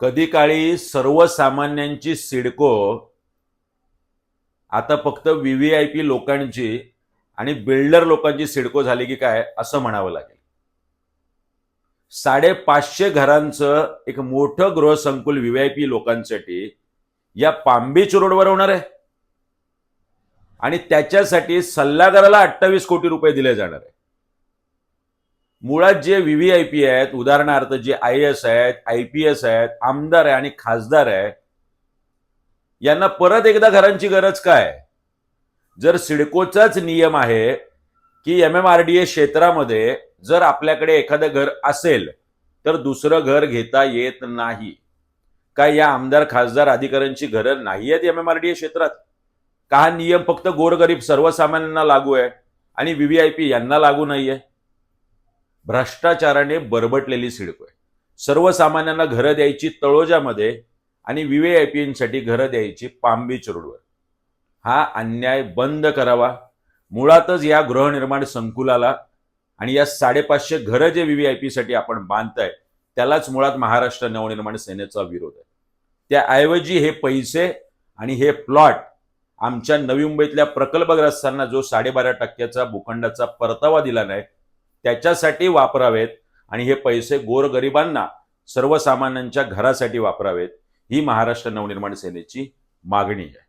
कधी काळी सर्वसामान्यांची सिडको आता फक्त व्ही आय पी लोकांची आणि बिल्डर लोकांची सिडको झाली की काय असं म्हणावं लागेल. साडेपाचशे घरांचं एक मोठं गृहसंकुल पी लोकांसाठी या पामबीच रोडवर होणार आहे. आणि त्याच्यासाठी सल्लागाराला अठ्ठावीस कोटी रुपये दिले जाणार आहे. मुळात जे व्ही आय पी आहेत उदाहरणार्थ जे आय एस आहेत आय पी एस आहेत आमदार आहे आणि खासदार आहे यांना परत एकदा घरांची गरज काय? जर सिडकोचाच नियम आहे की M M R D A क्षेत्रामध्ये जर आपल्याकडे एखादं घर असेल तर दुसरं घर घेता येत नाही. काय या आमदार खासदार अधिकाऱ्यांची घरं नाही आहेत M M R D A क्षेत्रात? का हा नियम फक्त गोरगरीब सर्वसामान्यांना लागू आहे आणि व्ही आय पी यांना लागू नाहीये? भ्रष्टाचाराने बरबटलेली सिडको आहे सर्वसामान्यांना घरं द्यायची तळोजामध्ये आणि व्हीव्हीआयपीसाठी घरं द्यायची पामबीच रोडवर हा अन्याय बंद करावा. मुळातच या गृहनिर्माण संकुलाला आणि या साडेपाचशे घरं जे व्हीव्हीआयपी साठी आपण बांधताय त्यालाच मुळात महाराष्ट्र नवनिर्माण सेनेचा विरोध आहे. त्याऐवजी हे पैसे आणि हे प्लॉट आमच्या नवी मुंबईतल्या प्रकल्पग्रस्तांना जो साडेबारा टक्क्याचा भूखंडाचा परतावा दिला नाही त्याच्यासाठी वापरावेत आणि हे पैसे गोरगरिबांना सर्वसामान्यांच्या घरासाठी वापरावेत ही महाराष्ट्र नवनिर्माण सेनेची मागणी आहे.